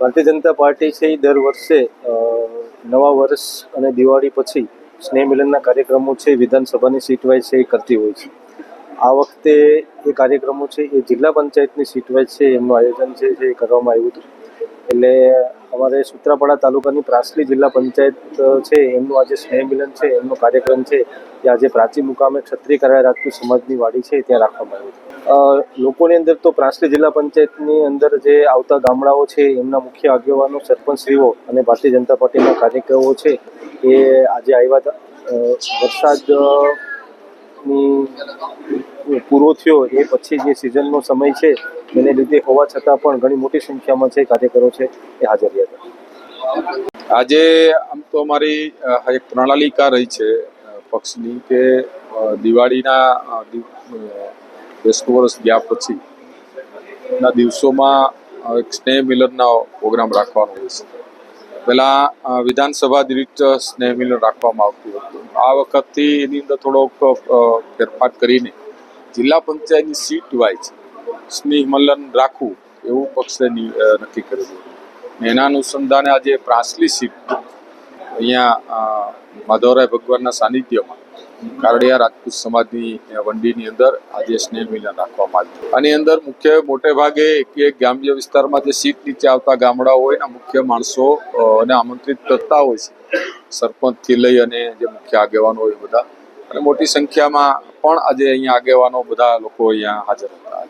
Bharatiya Janata party છે એ દર વર્ષે નવા વર્ષ અને દિવાળી પછી સ્નેહ મિલનના કાર્યક્રમો છે, વિધાનસભાની સીટ વાઇઝ છે, એ કરતી હોય છે. આ વખતે એ કાર્યક્રમો છે, એ જિલ્લા પંચાયતની સીટ વાઇઝ છે, એમનું આયોજન છે, જે કરવામાં આવ્યું હતું. એટલે અમારે સૂત્રાપાડા તાલુકાની પ્રાસલી જિલ્લા પંચાયત છે, એમનું આજે સ્નેહ મિલન છે, એમનો કાર્યક્રમ છે, એ આજે પ્રાચી મુકામે ક્ષત્રિય કરાય રાજપૂત સમાજની વાડી છે ત્યાં રાખવામાં આવ્યું હતું. લોકોની અંદર તો પ્રાંસલી જિલ્લા પંચાયતની અંદર જે આવતા ગામડાઓ છે, એમના મુખ્ય આગેવાનો, સરપંચશ્રીઓ અને ભારતીય જનતા પાર્ટીના કાર્યકરો છે, એ આજે આવ્યા હતા. વરસાદ પૂરો થયો, એ પછી જે સિઝનનો સમય છે, એને લીધે હોવા છતાં પણ ઘણી મોટી સંખ્યામાં છે, કાર્યકરો છે, એ હાજર રહ્યા હતા. આજે આમ તો અમારી એક પ્રણાલિકા રહી છે પક્ષની કે દિવાળીના બેસતું વર્ષ ગયા પછી ના દિવસોમાં એક સ્નેહ મિલનનો પ્રોગ્રામ રાખવાનો હોય છે. પહેલા વિધાનસભા દિવસ સ્નેહ મિલન રાખવામાં આવતું હતું. આ વખતથી એની અંદર થોડોક ફેરફાર કરીને જિલ્લા પંચાયતની સીટ વાઇઝ સ્નેહ મિલન રાખવું એવું પક્ષે નક્કી કરેલું એના અનુસંધાને આજે પ્રાસલી સીટ અહીંયા માધવરાય ભગવાનના સાનિધ્યમાં કારડિયા રાજપૂત સમાજની વંડીની અંદર આજે સ્નેહ મિલન રાખવામાં આવ્યું આની અંદર મુખ્ય મોટે ભાગે એક એક ગ્રામ્ય વિસ્તારમાં જે સીટ નીચે આવતા ગામડાઓ હોય ને મુખ્ય માણસો અને આમંત્રિત કરતા હોય છે. સરપંચથી લઈ અને જે મુખ્ય આગેવાનો હોય બધા. અને મોટી સંખ્યામાં પણ આજે અહીંયા આગેવાનો બધા લોકો અહીંયા હાજર હતા.